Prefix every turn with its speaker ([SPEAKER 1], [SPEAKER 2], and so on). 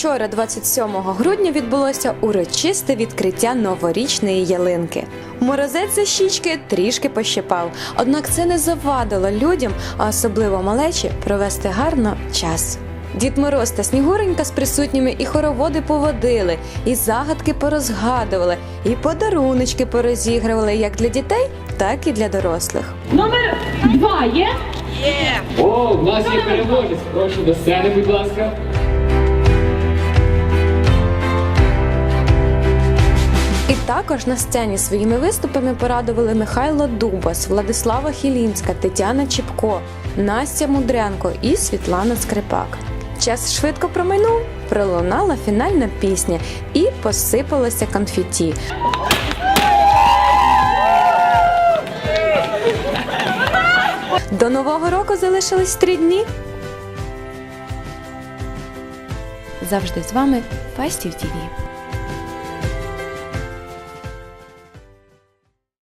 [SPEAKER 1] Вчора, 27 грудня, відбулося урочисте відкриття новорічної ялинки. Морозець за щічки трішки пощипав, однак це не завадило людям, а особливо малечі, провести гарно час. Дід Мороз та Снігуренька з присутніми і хороводи поводили, і загадки порозгадували, і подаруночки порозігрували як для дітей, так і для дорослих.
[SPEAKER 2] Номер два є?
[SPEAKER 3] О, в нас є переможець. Прошу до сцени, будь ласка.
[SPEAKER 1] І також на сцені своїми виступами порадували Михайло Дубас, Владислава Хілінська, Тетяна Чіпко, Настя Мудрянко і Світлана Скрипак. Час швидко промайнув, пролунала фінальна пісня і посипалося конфеті. До нового року залишилось три дні. Завжди з вами Фастів ТІВІ.